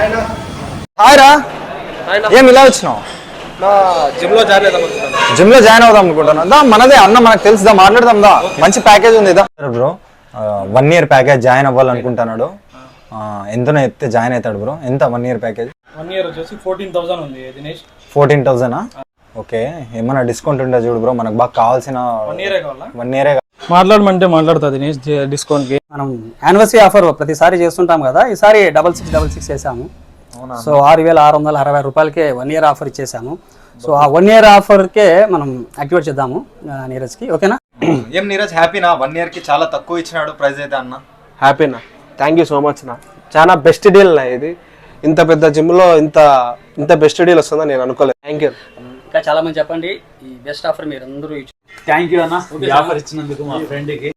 Hi రా. ఏం ఇలా వచ్చినావు? జిమ్లో జాయిన్ అవుదాం అనుకుంటున్నాను. జిమ్లో జాయిన్ అవుదాం అనుకుంటున్నా దా మనదే అన్న మనకు తెలుసుదా మాట్లాడదాం దా. మంచి ప్యాకేజ్ ఉంది దా. Bro one year package join అవ్వాలనుకుంటున్నాడు. ఎంతనో ఎత్తే జాయిన్ అవుతాడు బ్రో ఎంత one year package one year వచ్చేసి ఫోర్టీన్ థౌసండ్ ఉంది దినేష్. ఫోర్టీన్ థౌజండా ఓకే ఏమన్నా డిస్కౌంట్ ఉంటే చూడు బ్రో మనకు బాగా కావాల్సిన వన్ ఇయరే కావాలా? వన్ ఇయరే మాట్లాడమంటే మాట్లాడతా దినేష్ డిస్కౌంట్కి మనం యానివర్సరీ ఆఫర్ ప్రతిసారి చేస్తుంటాం కదా ఈసారి డబల్ సిక్స్ డబల్ సిక్స్ వేసాము సో ఆరు వేల ఆరు వందల అరవై రూపాయలకే వన్ ఇయర్ ఆఫర్ ఇచ్చేసాము సో ఆ వన్ ఇయర్ ఆఫర్కే మనం యాక్టివేట్ చేద్దాము నీరజ్కి. ఓకేనా? ఏం నీరజ్ హ్యాపీనా? వన్ ఇయర్కి చాలా తక్కువ ఇచ్చినాడు ప్రైస్ అయితే అన్న. హ్యాపీనా? థ్యాంక్ యూ సో మచ్ నా. చాలా బెస్ట్ డీల్ నా ఇది. ఇంత పెద్ద జిమ్లో ఇంత ఇంత బెస్ట్ డీల్ వస్తుందని నేను అనుకోలేదు. థ్యాంక్ యూ ఇంకా చాలా మంది చెప్పండి. ఈ బెస్ట్ ఆఫర్ మీరు అందరూ థ్యాంక్ యూ అన్న. ఆఫర్ ఇచ్చినందుకు మా ఫ్రెండ్కి